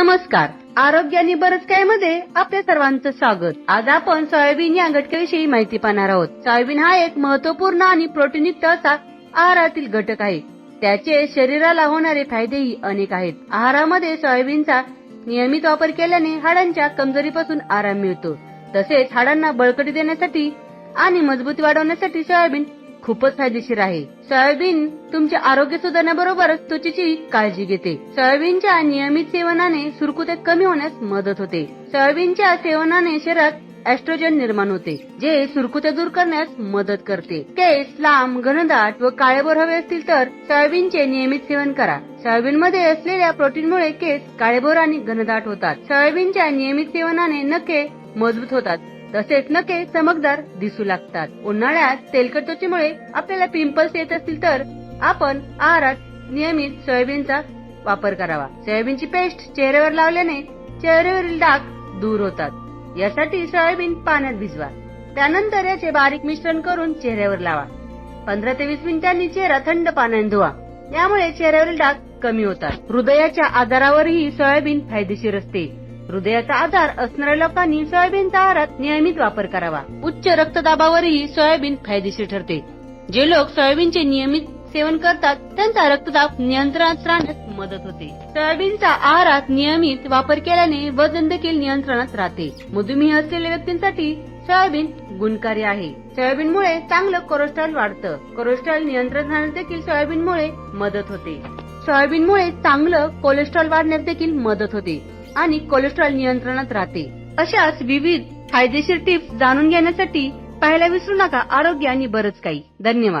नमस्कार. आरोग्य आणि बरंच काय मध्ये आपल्या सर्वांचं स्वागत. आज आपण सोयाबीन या घटकाविषयी माहिती पाहणार आहोत. सोयाबीन हा एक महत्त्वपूर्ण आणि प्रोटीनयुक्त असा आहारातील घटक आहे. त्याचे शरीराला होणारे फायदेही अनेक आहेत. आहारामध्ये सोयाबीनचा नियमित वापर केल्याने हाडांच्या कमजोरीपासून आराम मिळतो. तसेच हाडांना बळकटी देण्यासाठी आणि मजबूती वाढवण्यासाठी सोयाबीन खूपच फायदेशीर आहे. सोयाबीन तुमचे आरोग्य सुधारण्याबरोबर त्वचेची काळजी घेते. सोयाबीनच्या नियमित सेवनाने सुरकुते कमी होण्यास मदत होते. सोयाबीनच्या सेवनाने शरीरात एस्ट्रोजन निर्माण होते जे सुरकुते दूर करण्यास मदत करते. केस लांब घनदाट व काळेभोर हवे असतील तर सोयाबीनचे नियमित सेवन करा. सोयाबीन मध्ये असलेल्या प्रोटीनमुळे केस काळेभोर आणि घनदाट होतात. सोयाबीनच्या नियमित सेवनाने नखे मजबूत होतात. तसेच नखे चमकदार दिसू लागतात. उन्हाळ्यात तेलकट त्वचेमुळे आपल्याला पिंपल्स येत असतील तर आपण आहारात नियमित सोयाबीनचा वापर करावा. सोयाबीनची पेस्ट चेहऱ्यावर लावल्याने चेहऱ्यावरील डाग दूर होतात. यासाठी सोयाबीन पाण्यात भिजवा. त्यानंतर याचे बारीक मिश्रण करून चेहऱ्यावर लावा. पंधरा ते वीस मिनिटांनी चेहरा थंड पाण्याने धुवा. यामुळे चेहऱ्यावरील डाग कमी होतात. हृदयाच्या आजारावरही सोयाबीन फायदेशीर असते. हृदयाचा आजार असणाऱ्या लोकांनी सोयाबीनचा आहारात नियमित वापर करावा. उच्च रक्तदाबावरही सोयाबीन फायदेशीर ठरते. जे लोक सोयाबीनचे नियमित सेवन करतात त्यांचा रक्तदाब नियंत्रणात राहण्यास मदत होते. सोयाबीनचा आहारात नियमित वापर केल्याने वजन देखील नियंत्रणात राहते. मधुमेह असलेल्या व्यक्तींसाठी सोयाबीन गुणकारी आहे. सोयाबीनमुळे चांगलं कोलेस्ट्रॉल वाढतं. कोलेस्ट्रॉल नियंत्रण राहण्यास देखील सोयाबीनमुळे मदत होते. सोयाबीनमुळे चांगलं कोलेस्ट्रॉल वाढण्यास देखील मदत होते. आणि कोलेस्ट्रॉल नियंत्रणात राहते. अशाच विविध फायदेशीर टिप्स जाणून घेण्यासाठी पाहायला विसरू नका. आरोग्य आणि बरंच काही. धन्यवाद.